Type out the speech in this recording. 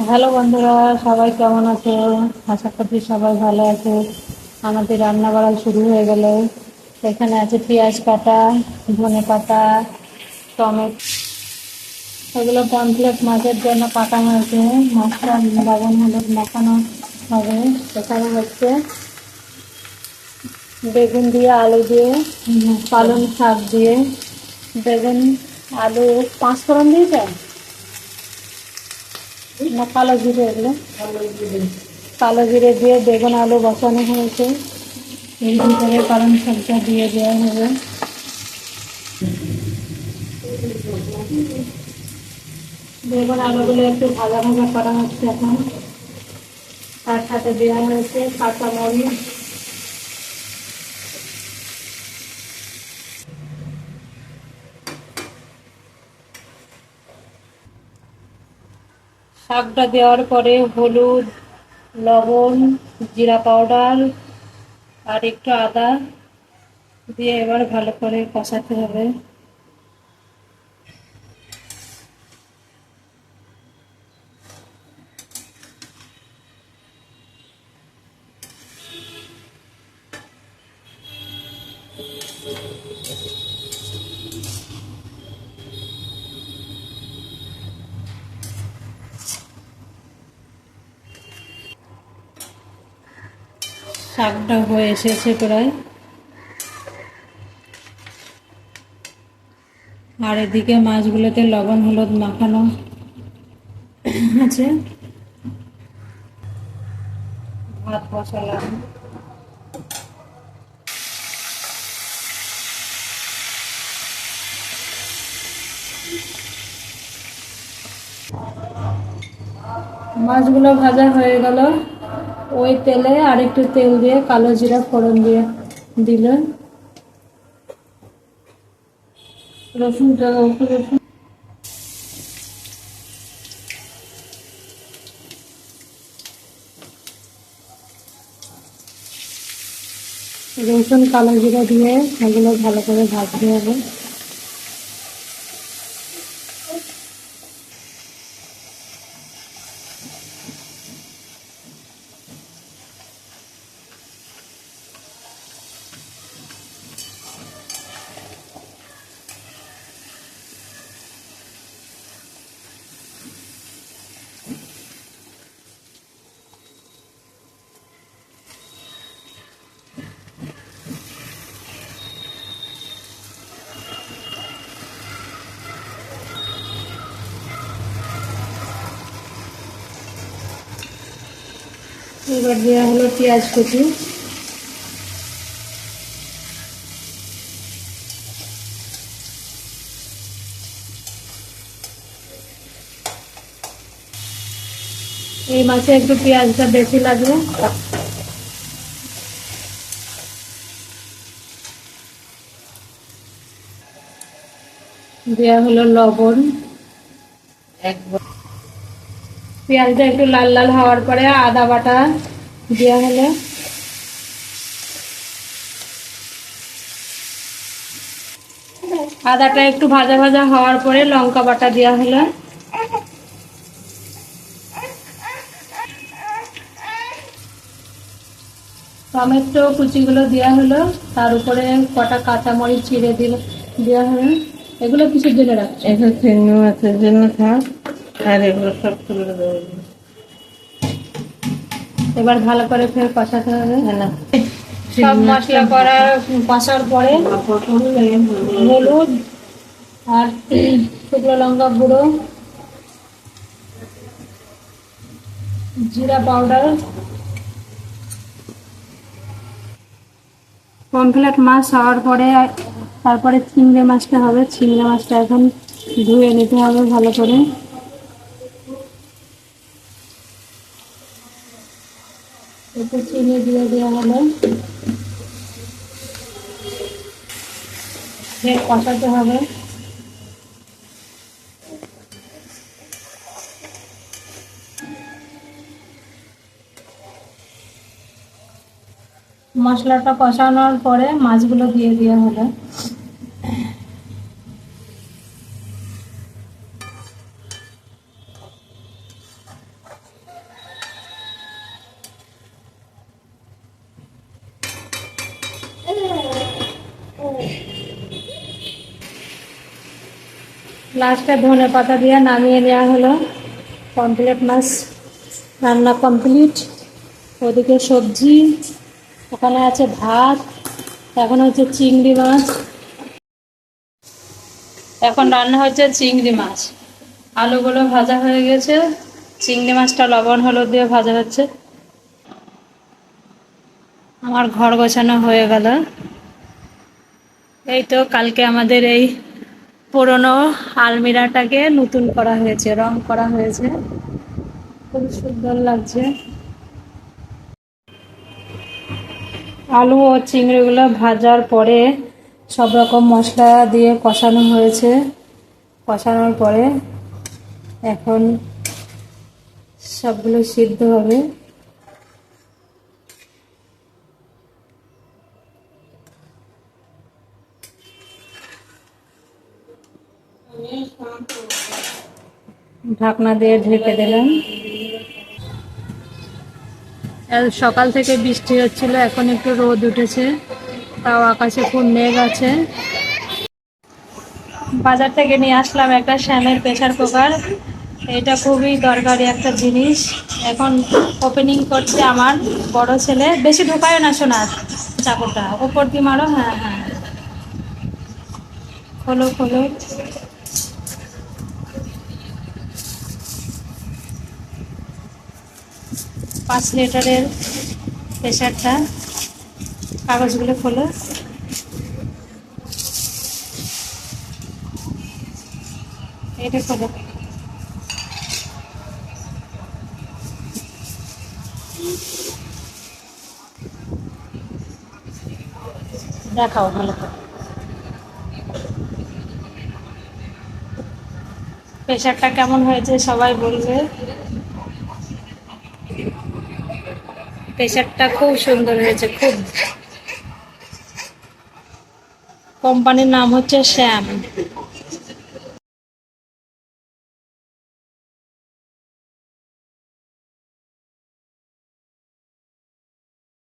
Hello বন্ধুরা, সবাই কেমন আছে? আশা করছি সবাই ভালো আছে। আমাদের রান্না বাড়া শুরু হয়ে গেল। এখানে আছে পেঁয়াজ কাটা, ধনে পাতা, টমেটো। এগুলো পমফ্লেট মাছের জন্য পাকানো আছে মাছটা বাগান হলুদ মাখানো হবে। এখানে হচ্ছে বেগুন দিয়ে আলু দিয়ে, পালং শাক দিয়ে। বেগুন, আলু পাঁচ ফোড়ন দিয়েছে কালো জিরে এগুলো। কালো জিরে দিয়ে বেগুন, আলু বসানো হয়েছে। এর ভিতরে পালং শাকটা দিয়ে দেওয়া হবে। বেগুন, আলুগুলো একটু ভাজা ভাজা করা হচ্ছে এখন। তার সাথে দেওয়া হয়েছে কাঁচা শাকটা দেওয়ার পরে হলুদ, লবণ, জিরা পাউডার আর একটু আদা দিয়ে এবার ভালো করে কষাতে হবে। শাকটা হয়ে এসেছে প্রায়। আর এদিকে মাছগুলোতে লবণ, হলুদ মাখানো আছে। ভাত বসালাম মাছগুলো ভাজা হয়ে গেল। ওই তেলে আর একটু তেল দিয়ে, কালো জিরা ফোড়ন দিয়ে দিলেন। রসুন। রসুন, কালো জিরা দিয়ে এগুলো ভালো করে ভাজতে হবে। এবার দেওয়া হলো পেঁয়াজ কুচি। এই মাছে একটু পেঁয়াজটা বেশি লাগবে। দেওয়া হলো লবণ। পেঁয়াজটা একটু লাল লাল হওয়ার পরে আদা বাটা। দেওয়া হলো। আদাটা একটু ভাজা ভাজা হওয়ার পরে লঙ্কা বাটা দেওয়া হলো। টমেটো কুচিগুলো দেওয়া হলো। তার উপরে কটা কাঁচামরিচ চিড়ে দিল দেওয়া হলো। এগুলো কিছুর জন্য রাখছে। চিংড়ি মাছের জন্য থাক আর এগুলো সব তুলে দেবো। এবার ভালো করে ফের কষাতে হবে না? সব মশলা করা কষার পরে হলুদ আর শুকনো লঙ্কা গুঁড়ো জিরা পাউডার। কমপ্লিট মাছ হওয়ার পরে তারপরে চিংড়ি মাছটা হবে। চিংড়ি মাছটা এখন ধুয়ে নিতে হবে ভালো করে। একটু চিনি দিয়ে দেওয়া হলো। ফের কষাতে হবে। মশলাটা কষানোর পরে মাছগুলো দিয়ে দেওয়া হলো। লাস্টে ধনে পাতা দিয়ে নামিয়ে নেওয়া হলো। কমপ্লিট মাছ। রান্না কমপ্লিট ওদিকে সবজি। ওখানে আছে ভাত। এখন হচ্ছে চিংড়ি মাছ। এখন রান্না হচ্ছে চিংড়ি মাছ। আলুগুলো ভাজা হয়ে গেছে। চিংড়ি মাছটা লবণ হলুদ দিয়ে ভাজা হচ্ছে। আমার ঘর গোছানো হয়ে গেল। এই তো কালকে আমাদের এই পুরনো আলমিরাটাকে নতুন করা হয়েছে, রং করা হয়েছে। খুব সুন্দর লাগছে। আলু ও চিংড়িগুলো ভাজার পরে সব রকম মশলা দিয়ে কষানো হয়েছে। কষানোর পরে এখন সবগুলো সিদ্ধ হবে। ঢাকনা দিয়ে ঢেকে দিলাম। সকাল থেকে বৃষ্টি হচ্ছিল, এখন একটু রোদ উঠেছে। তাও আকাশে খুব মেঘ আছে। বাজার থেকে নিয়ে আসলাম একটা শ্যামের প্রেসার কুকার। এটা খুবই দরকারি একটা জিনিস। এখন ওপেনিং করছে আমার বড় ছেলে। বেশি ঢোকায় না শোনার চাকরটা। ওপর দিয়ে মারো হ্যাঁ হ্যাঁ। খোলো খোলো। পাঁচ লিটারের প্রেশারটা কাগজগুলো খোলো। এটা খোলো। দেখাও ভালো করে। প্রেশারটা কেমন হয়েছে সবাই বলবে। প্রেশারটা খুব সুন্দর হয়েছে খুব। কোম্পানির নাম হচ্ছে শ্যাম।